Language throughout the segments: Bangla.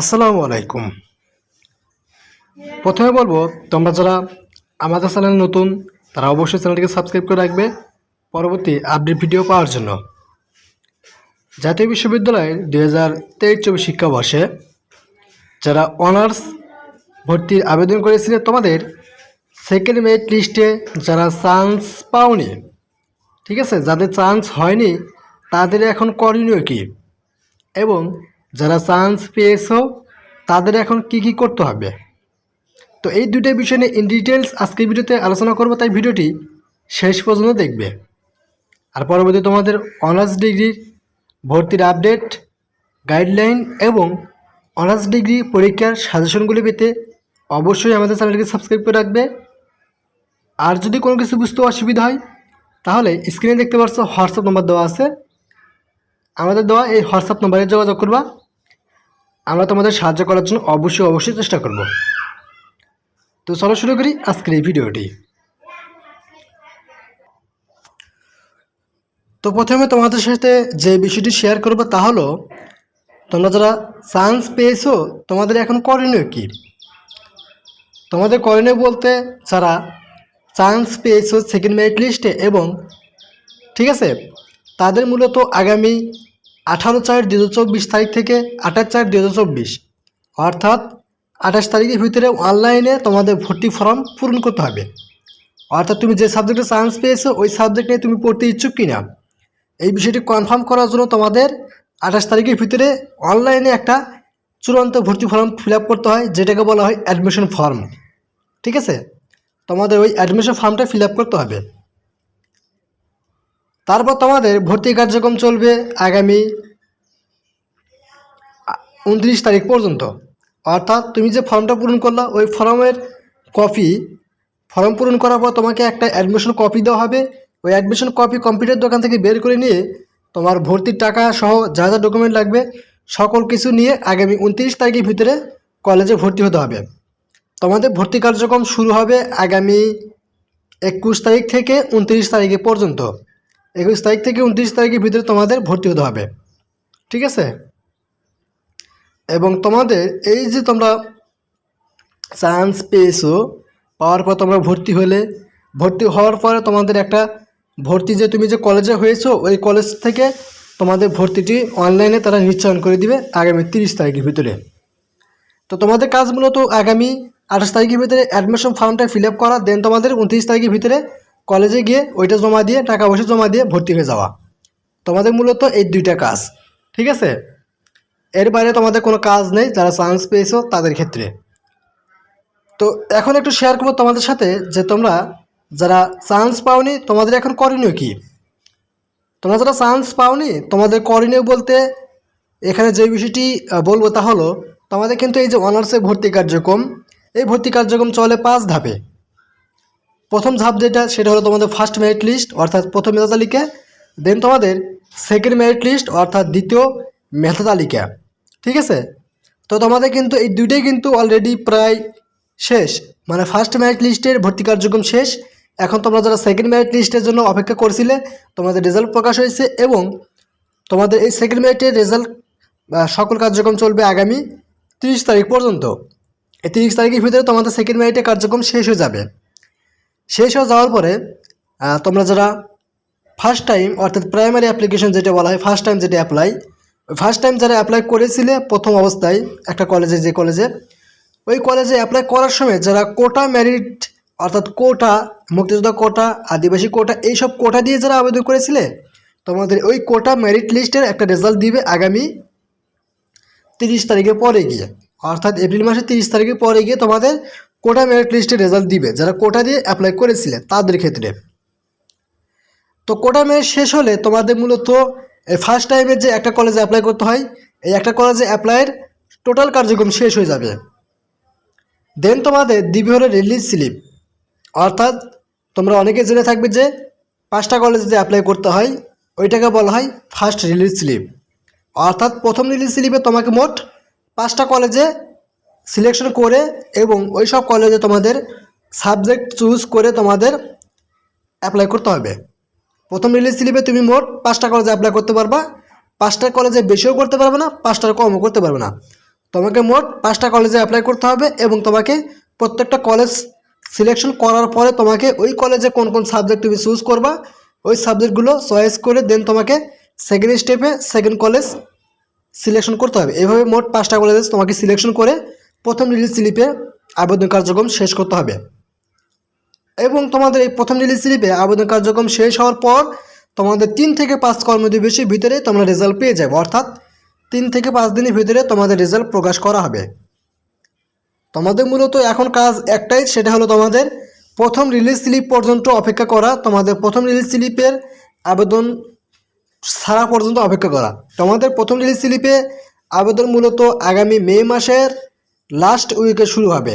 আসসালামু আলাইকুম। প্রথমে বলব, তোমরা যারা আমাদের চ্যানেল নতুন, তারা অবশ্যই চ্যানেলটিকে সাবস্ক্রাইব করে রাখবে পরবর্তী আপডেট ভিডিও পাওয়ার জন্য। জাতীয় বিশ্ববিদ্যালয়ে দুই হাজার তেইশ চব্বিশ শিক্ষাবর্ষে যারা অনার্স ভর্তির আবেদন করেছিলে, তোমাদের সেকেন্ড মেরিট লিস্টে যারা চান্স পাওনি, ঠিক আছে? যাদের চান্স হয়নি, তাদের এখন করণীয় কী? এবং যারা চান্স পেয়েছ, তাদের এখন কি কি করতে হবে? তো এই দুটো বিষয় নিয়ে ইন ডিটেলস আজকের ভিডিওতে আলোচনা করব, তাই ভিডিওটি শেষ পর্যন্ত দেখবে। আর পরবর্তী তোমাদের অনার্স ডিগ্রির ভর্তির আপডেট গাইডলাইন এবং অনার্স ডিগ্রি পরীক্ষার সাজেশনগুলি পেতে অবশ্যই আমাদের চ্যানেলটিকে সাবস্ক্রাইব করে রাখবে। আর যদি কোনো কিছু বুঝতে অসুবিধা হয়, তাহলে স্ক্রিনে দেখতে পাচ্ছ, হোয়াটসঅ্যাপ নম্বর দেওয়া আছে। আমাদের দেওয়া এই হোয়াটসঅ্যাপ নম্বরে যোগাযোগ করবা। আমরা তোমাদের সাহায্য করার জন্য অবশ্যই অবশ্যই চেষ্টা করব। তো চলো শুরু করি আজকের এই ভিডিওটি। তো প্রথমে তোমাদের সাথে যে বিষয়টি শেয়ার করব তা হলো, তোমরা যারা চান্স পেয়েছ, তোমাদের এখন করণীয় কী? তোমাদের করণীয় বলতে যারা চান্স পেয়েছ সেকেন্ড মেরিট লিস্টে এবং, ঠিক আছে? তাদের মূলত আগামী আঠারো চার দু তারিখ থেকে আঠাশ চার দু অর্থাৎ আঠাশ তারিখের ভিতরে অনলাইনে তোমাদের ভর্তি ফর্ম পূরণ করতে হবে। অর্থাৎ তুমি যে সাবজেক্টে চান্স পেয়েছ, ওই সাবজেক্ট নিয়ে তুমি পড়তে ইচ্ছুক কিনা? এই বিষয়টি কনফার্ম করার জন্য তোমাদের আঠাশ তারিখের ভিতরে অনলাইনে একটা চূড়ান্ত ভর্তি ফর্ম ফিল করতে হয়, যেটাকে বলা হয় অ্যাডমিশন ফর্ম ঠিক আছে? তোমাদের ওই অ্যাডমিশন ফর্মটা ফিল করতে হবে। তারপর তোমাদের ভর্তি কার্যক্রম চলবে আগামী উনত্রিশ তারিখ পর্যন্ত। অর্থাৎ তুমি যে ফর্মটা পূরণ করলা, ওই ফর্মের কপি, ফর্ম পূরণ করার পর তোমাকে একটা অ্যাডমিশন কপি দেওয়া হবে। ওই অ্যাডমিশন কপি কম্পিউটার দোকান থেকে বের করে নিয়ে তোমার ভর্তির টাকা সহ যা যা ডকুমেন্ট লাগবে, সকল কিছু নিয়ে আগামী উনত্রিশ তারিখের ভিতরে কলেজে ভর্তি হতে হবে। তোমাদের ভর্তি কার্যক্রম শুরু হবে আগামী একুশ তারিখ থেকে উনত্রিশ তারিখে পর্যন্ত। একুশ তারিখ থেকে উনত্রিশ তারিখের ভিতরে তোমাদের ভর্তি হতে হবে। ঠিক আছে? এবং তোমাদের এই যে তোমরা চান্স পেয়েছ, পাওয়ার পর তোমরা ভর্তি হলে, ভর্তি হওয়ার পরে তোমাদের একটা ভর্তি যে তুমি যে কলেজে হয়েছো, ওই কলেজ থেকে তোমাদের ভর্তিটি অনলাইনে তারা নিশ্চয়ন করে দিবে আগামী তিরিশ তারিখের ভিতরে। তো তোমাদের কাজ মূলত আগামী আঠাশ তারিখের ভিতরে অ্যাডমিশন ফর্মটা ফিল আপ করা দেন তোমাদের উনত্রিশ তারিখের ভিতরে কলেজে গিয়ে ওইটা জমা দিয়ে, টাকা পয়সা জমা দিয়ে ভর্তি হয়ে যাওয়া। তোমাদের মূলত এই দুইটা কাজ, ঠিক আছে? এর বাইরে তোমাদের কোনো কাজ নেই, যারা চান্স পেয়েছ তাদের ক্ষেত্রে। তো এখন একটু শেয়ার করব তোমাদের সাথে যে তোমরা যারা চান্স পাওনি, তোমাদের এখন করণীয় কী? তোমরা যারা চান্স পাওনি, তোমাদের করণীয় বলতে এখানে যে বিষয়টি বলব তা হলো, তোমাদের কিন্তু এই যে অনার্সে ভর্তি কার্যক্রম, এই ভর্তি কার্যক্রম চলে পাঁচ ধাপে। প্রথম ধাপ যেটা, সেটা হলো তোমাদের ফার্স্ট মেরিট লিস্ট অর্থাৎ প্রথম মেধা তালিকা। দেন তোমাদের সেকেন্ড মেরিট লিস্ট অর্থাৎ দ্বিতীয় মেধা তালিকা। ঠিক আছে? তো তোমাদের কিন্তু এই দুইটাই কিন্তু অলরেডি প্রায় শেষ। মানে ফার্স্ট মেরিট লিস্টের ভর্তি কার্যক্রম শেষ। এখন তোমরা যারা সেকেন্ড মেরিট লিস্টের জন্য অপেক্ষা করছিলে, তোমাদের রেজাল্ট প্রকাশ হয়েছে এবং তোমাদের এই সেকেন্ড মেরিটের রেজাল্ট সকল কার্যক্রম চলবে আগামী তিরিশ তারিখ পর্যন্ত। এই তিরিশ তারিখের ভিতরে তোমাদের সেকেন্ড মেরিটের কার্যক্রম শেষ হয়ে যাবে। শেষ হয়ে যাওয়ার পরে তোমরা যারা ফার্স্ট টাইম অর্থাৎ প্রাইমারি অ্যাপ্লিকেশন যেটা বলা হয় ফার্স্ট টাইম যেটা অ্যাপ্লাই ফার্স্ট টাইম যারা অ্যাপ্লাই করেছিলে প্রথম অবস্থায় একটা কলেজে যে কলেজে ওই কলেজে অ্যাপ্লাই করার সময় যারা কোটা মেরিট অর্থাৎ কোটা মুক্তিযোদ্ধা কোটা আদিবাসী কোটা এইসব কোটা দিয়ে যারা আবেদন করেছিলে, তোমাদের ওই কোটা মেরিট লিস্টের একটা রেজাল্ট দিবে আগামী তিরিশ তারিখের পরে গিয়ে। অর্থাৎ এপ্রিল মাসের তিরিশ তারিখের পরে গিয়ে তোমাদের কোটা মেরিট লিস্টে রেজাল্ট দিবে, যারা কোটা দিয়ে অ্যাপ্লাই করেছিলে তাদের ক্ষেত্রে। তো কোটা মেরিট শেষ হলে তোমাদের মূলত এই ফার্স্ট টাইমে যে একটা কলেজে অ্যাপ্লাই করতে হয়, এই একটা কলেজে অ্যাপ্লাইয়ের টোটাল কার্যক্রম শেষ হয়ে যাবে। দেন তোমাদের দিবি হলো রিলিজ স্লিপ অর্থাৎ তোমরা অনেকে জেনে থাকবে যে পাঁচটা কলেজে যে অ্যাপ্লাই করতে হয়, ওইটাকে বলা হয় ফার্স্ট রিলিজ স্লিপ অর্থাৎ প্রথম রিলিজ স্লিপে তোমাকে মোট পাঁচটা কলেজে সিলেকশন করে এবং ওই সব কলেজে তোমাদের সাবজেক্ট চুজ করে তোমাদের অ্যাপ্লাই করতে হবে। প্রথম রিলিজ স্লিপে তুমি মোট পাঁচটা কলেজে অ্যাপ্লাই করতে পারবা। পাঁচটা কলেজে বেশিও করতে পারবে না, পাঁচটার কমও করতে পারবে না। তোমাকে মোট পাঁচটা কলেজে অ্যাপ্লাই করতে হবে এবং তোমাকে প্রত্যেকটা কলেজ সিলেকশন করার পরে তোমাকে ওই কলেজে কোন কোন সাবজেক্ট তুমি চুজ করবা, ওই সাবজেক্টগুলো চয়েস করে দেন তোমাকে সেকেন্ড স্টেপে সেকেন্ড কলেজ সিলেকশন করতে হবে। এভাবে মোট পাঁচটা কলেজে তোমাকে সিলেকশন করে প্রথম রিলিজ স্লিপে আবেদন কার্যক্রম শেষ করতে হবে। এবং তোমাদের এই প্রথম রিলিজ স্লিপে আবেদন কার্যক্রম শেষ হওয়ার পর তোমাদের তিন থেকে পাঁচ কর্মদিবসের ভিতরে তোমরা রেজাল্ট পেয়ে যাবে। অর্থাৎ তিন থেকে পাঁচ দিনের ভিতরে তোমাদের রেজাল্ট প্রকাশ করা হবে। তোমাদের মূলত এখন কাজ একটাই, সেটা হলো তোমাদের প্রথম রিলিজ স্লিপ পর্যন্ত অপেক্ষা করা, তোমাদের প্রথম রিলিজ স্লিপের আবেদন সারা পর্যন্ত অপেক্ষা করা। তোমাদের প্রথম রিলিজ স্লিপে আবেদন মূলত আগামী মে মাসের লাস্ট উইকে শুরু হবে।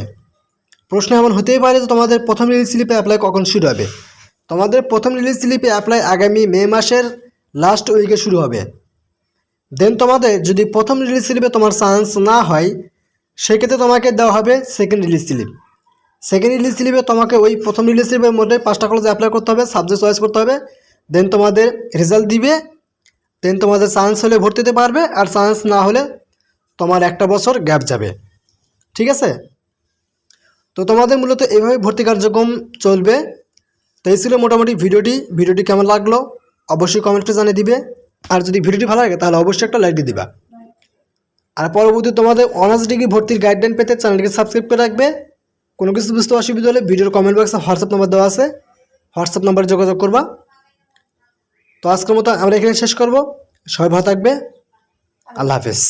প্রশ্ন এমন হতেই পারে যে তোমাদের প্রথম রিলিজ স্লিপে অ্যাপ্লাই কখন শুরু হবে। তোমাদের প্রথম রিলিজ স্লিপে অ্যাপ্লাই আগামী মে মাসের লাস্ট উইকে শুরু হবে। দেন তোমাদের যদি প্রথম রিলিজ স্লিপে তোমার চান্স না হয়, সেক্ষেত্রে তোমাকে দেওয়া হবে second release slip second release স্লিপে তোমাকে ওই প্রথম রিলিজ স্লিপের মধ্যে পাঁচটা কলেজে অ্যাপ্লাই করতে হবে সাবজেক্ট চয়েস করতে হবে। দেন তোমাদের রেজাল্ট দিবে। দেন তোমাদের চান্স হলে ভর্তি হতে পারবে আর চান্স না হলে তোমার একটা বছর গ্যাপ যাবে। ঠিক আছে? তো তোমাদের মূলত এইভাবে ভর্তি কার্যক্রম চলবে। তো এই ছিল মোটামুটি ভিডিওটি। ভিডিওটি কেমন লাগল অবশ্যই কমেন্টে জানিয়ে দিবে। আর যদি ভিডিওটি ভালো লাগে তাহলে অবশ্যই একটা লাইক দিয়ে দিবা। আর পরবর্তী তোমাদের অনার্স ডিগ্রি ভর্তির গাইডলাইন পেতে চ্যানেলটিকে সাবস্ক্রাইব করে রাখবে। কোনো কিছু বুঝতে অসুবিধা হলে ভিডিওর কমেন্ট বক্সে হোয়াটসঅ্যাপ নাম্বার দেওয়া আছে। হোয়াটসঅ্যাপ নাম্বারে যোগাযোগ করবা। তো আজকের মতো আমরা এখানে শেষ করব। সবাই ভালো থাকবে। আল্লাহ হাফেজ।